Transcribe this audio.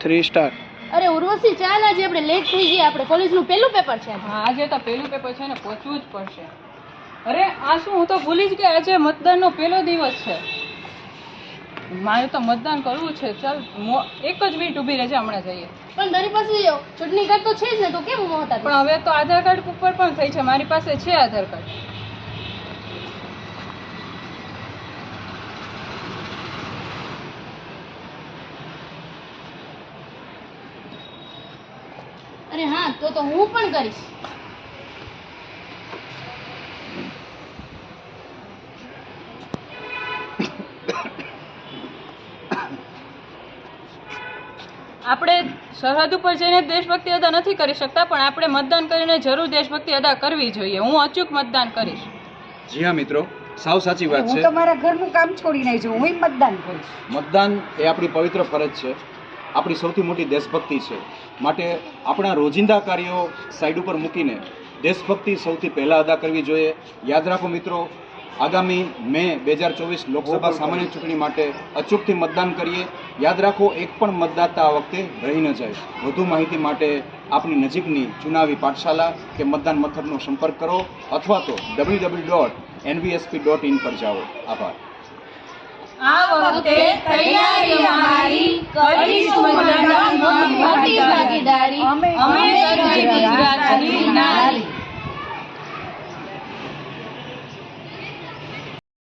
Three star અરે ઉર્વશી ચાલ આજે આપણે લેટ થઈ ગયા. આપણે કોલેજનું પહેલું પેપર છે હા આજે તો પહેલું પેપર છે ને પહોંચવું જ પડશે. અરે આ શું હું તો ભૂલી જ ગઈ આજે મતદાનનો પહેલો દિવસ છે. મારે તો મતદાન કરવું છે. ચાલ મો- એક જ મિનિટ ઊભી રહેજે હમણાં જઈએ. પણ તારી પાસે ચૂંટણી કાર્ડ તો છે જ ને તો કેમ હતા પણ હવે તો આધાર કાર્ડ ઉપર પણ થઈ છે. મારી પાસે છે આધાર કાર્ડ અરે હા તો તો હું પણ કરીશ. આપણે સરહદ ઉપર જઈને દેશભક્તિ અદા નથી કરી શકતા પણ આપણે મતદાન કરીને જરૂર દેશભક્તિ અદા કરવી જોઈએ. હું અચૂક મતદાન કરીશ. જી હા મિત્રો. સાવ સાચી વાત છે. તો મારા ઘરનું કામ છોડીને આવી છું હું મતદાન કરીશ. મતદાન એ આપણી પવિત્ર ફરજ છે. આપણી સૌથી મોટી દેશભક્તિ છે. માટે આપણા રોજિંદા કાર્યો સાઈડ ઉપર મૂકીને દેશભક્તિ સૌથી પહેલાં અદા કરવી જોઈએ. યાદ રાખો મિત્રો, આગામી મે બે હજાર ચોવીસ લોકસભા સામાન્ય ચૂંટણી માટે અચૂકથી મતદાન કરીએ. યાદ રાખો, એક પણ મતદાતા આ વખતે રહી ન જાય. વધુ માહિતી માટે આપની નજીકની ચુનાવી પાઠશાલા કે મતદાન મથકનો સંપર્ક કરો અથવા તો W W dot NVSP dot in પર જાઓ. આભાર. આ વખતે તૈયારી અમારી કરીશું મોટી ભાગીદારી અમે દરેક ગુજરાતની નારી